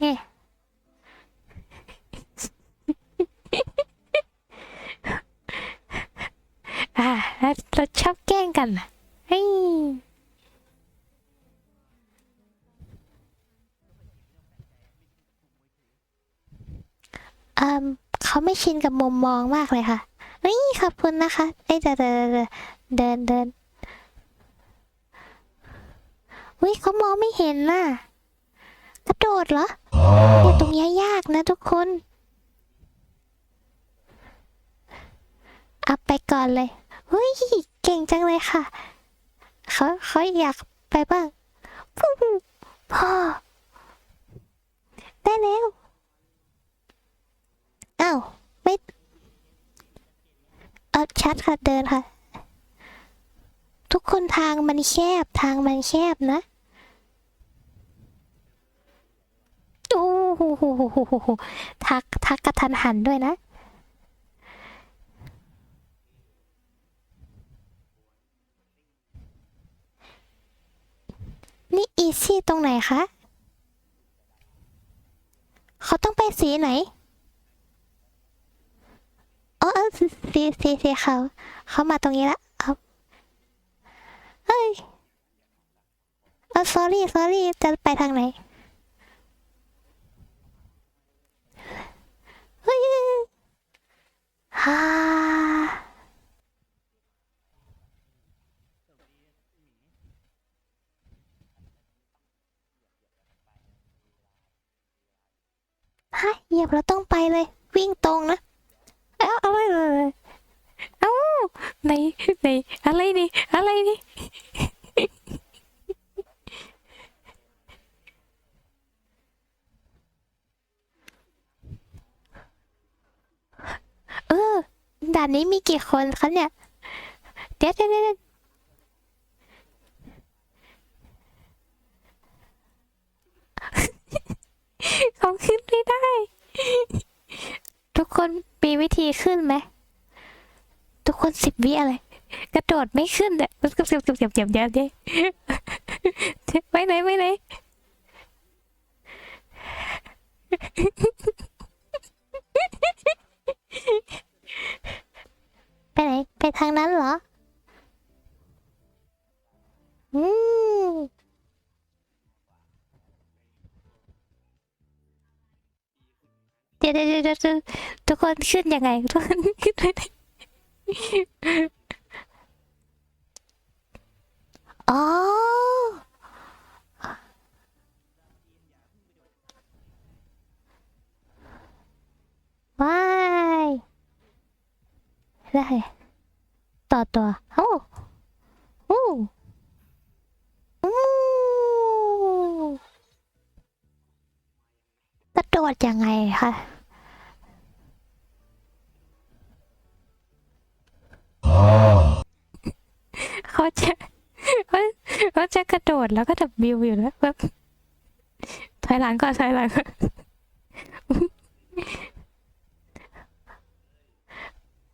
เนี่ยอ่าเราชอบแกล้งกันนะเฮ้ยอืมเขาไม่ชินกับมุมมองมากเลยค่ะเฮ้ยขอบคุณนะคะเอ้เดินเดินเดินเดินเฮ้ยเขามองไม่เห็นน่ะกระโดดเหรอ เนี่ยตรงนี้ยากนะทุกคนเอาไปก่อนเลยเฮ้ยเก่งจังเลยค่ะ เขาเขาอยากไปบ้างพ่อได้แล้วอ้าวไม่เออชัดค่ะเดินค่ะ ทุกคนทางมันแคบทางมันแคบนะ โอ้โห ทักทักกระทันหันด้วยนะ นี่อีซี่ตรงไหนคะ เขาต้องไปสีไหนอ๋อเออสีสีสีเขา เขามาตรงนี้ละเอาเฮ้ยเออ sorry sorry จะไปทางไหน เฮ้ย ค่ะ ฮะ เหยียบเราต้องไปเลย วิ่งตรงนะ เอ้าอะไรเลยเอ้าในในอะไรนี่ อะไรนี่ เออ ด่านนี้มีกี่คนคะเนี่ย เดี๋ยวเดี๋ยวเขาขึ้นไม่ได้ ทุกคนมีวิธีขึ้นไหม ทุกคนสิบวิอะไร กระโดดไม่ขึ้นเนี่ยมันก็เสียบเสียบเสียบเสียบเดี๋ยวเดี๋ยวไปไหนไปไหน ไปไหน ไปทางนั้นเหรอ อืมเดี๋ยวเดี๋ยวเดี๋ยวเดี๋ยวทุกคนขึ้นยังไงทุกคนขึ้นไปไหนอ๋อ ไม่ ได้ต่อตัวโอ้โอ้โอ้กระโดดยังไงคะเขาจะเขาเขาจะกระโดดแล้วก็ดับบิวอยู่แล้วแบบถอยหลังก่อนถอยหลังก่อน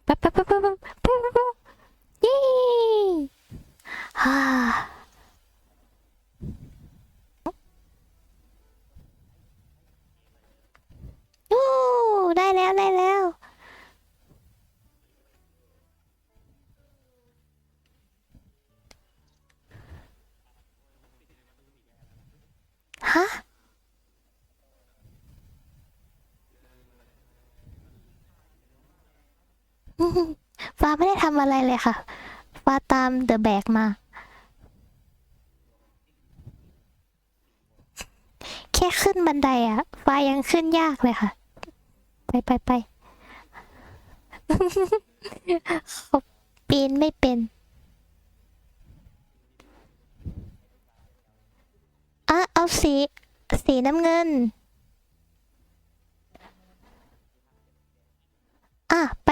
ปั๊บปั๊บปั๊บปั๊บปั๊บปั๊บปั๊บปั๊บยี่ฮ่าโอ้ ได้แล้วได้แล้ว ฮะ ฟ้าไม่ได้ทำอะไรเลยค่ะ ฟ้าตามเดอะแบกมา แค่ขึ้นบันไดอะฟ้ายังขึ้นยากเลยค่ะ ไปไปไปเขาปีนไม่เป็นอะเอาสี สีน้ำเงิน อะ ไป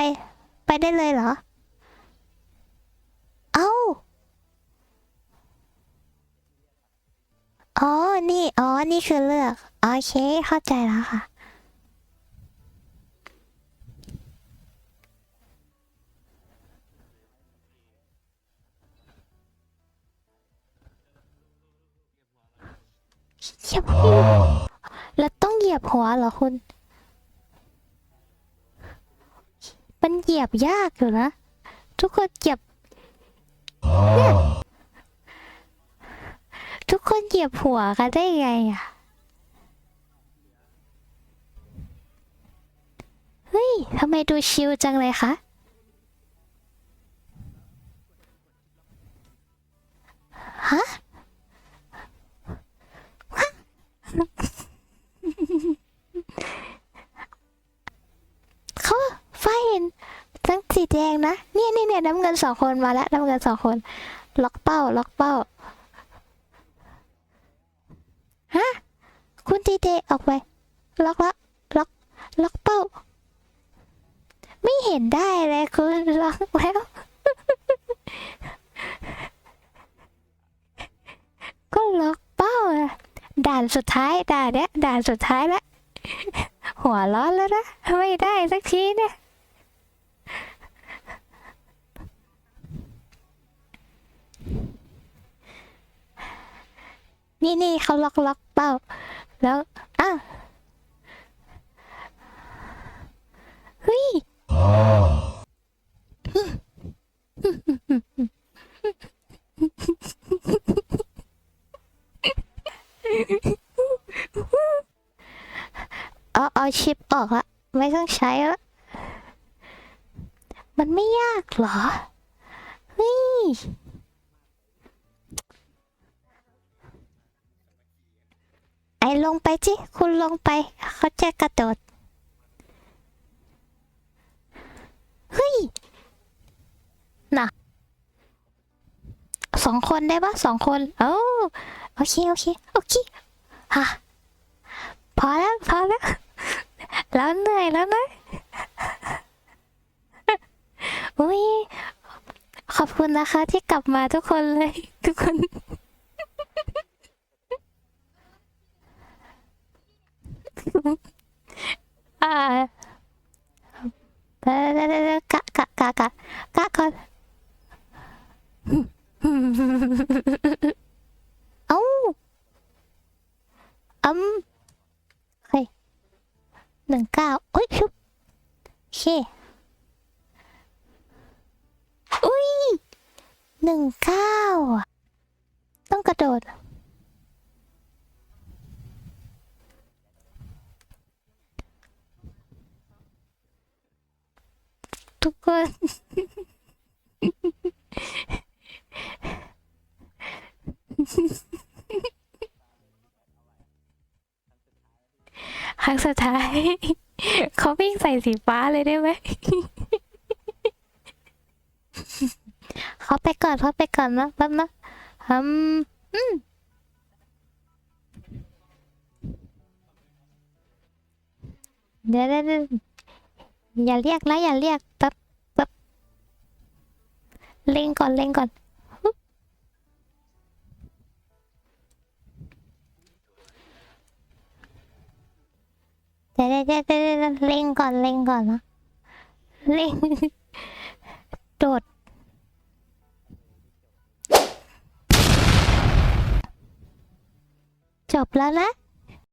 ไปได้เลยเหรอ เอ้าอ๋อ นี่ อ๋อ นี่คือเลือก โอเค เข้าใจแล้วค่ะ ย่าไปเราต้องเหยียบบหัวเหรอคุณ มันเหยียบยากอยู่นะ ทุกคนเหยียบเนี่ยทุกคนเหยียบหัวกันได้ไงอะ เฮ้ยทำไมดูชิลจังเลยคะ ฮะ เขาไฟเห็นทั้งสีแด งนะ เนี่ยเนี่ยเนี่ยน้ำเงินสองคนมาแล้วน้ำเงินสองคน ล็อกเป้า ล็อกเป้า ฮะ คุณตีเดออกไป ล็อกละล็อก ล็อกเป้า ไม่เห็นได้เลยคุณล็อกแล้วก็ล็อกเป้าอะด่านสุดท้ายด่านเนี้ยด่านสุดท้ายแล้วหัวร้อนแล้วนะ ไม่ได้สักทีเนี่ย นี่นี่เขาล็อกล็อกเป้าแล้วอ้าวเฮ้ยเอาเอาชิปออกละไม่ต้องใช้ละมันไม่ยากเหรอ เฮ้ย ลงไปจิคุณลงไป เขาจะกระโดดเฮ้ยน่ะสองคนได้ปะสองคนโอ้โอเค โอเค โอเคฮะพอแล้ว พอแล้ว แล้วเหนื่อยแล้วนะอุ้ยขอบคุณนะคะที่กลับมาทุกคนเลย ทุกคน อ่าวกะกะกะกะกะก่อนเอ้าอืมเฮ้ยหนึ่งเก้าโอ้ยชุบโอเคอุ้ยหนึ่งเก้าต้องกระโดด ทุกคน ครั้งสุดท้ายเขาวิ่งใส่สีฟ้าเลยได้ไหม เขาไปก่อนเขาไปก่อนนะแป๊บนะอืมอืมเดี๋ยวเดี๋ยวเดี๋ยว อย่าเรียกนะอย่าเรียกแป๊บแป๊บเล็งก่อนเล็งก่อนเดี๋ยวเดี๋ยวเดี๋ยวเดี๋ยวเดี๋ยวเล็งก่อนเล็งก่อนนะเล็งโดดจบแล้วนะ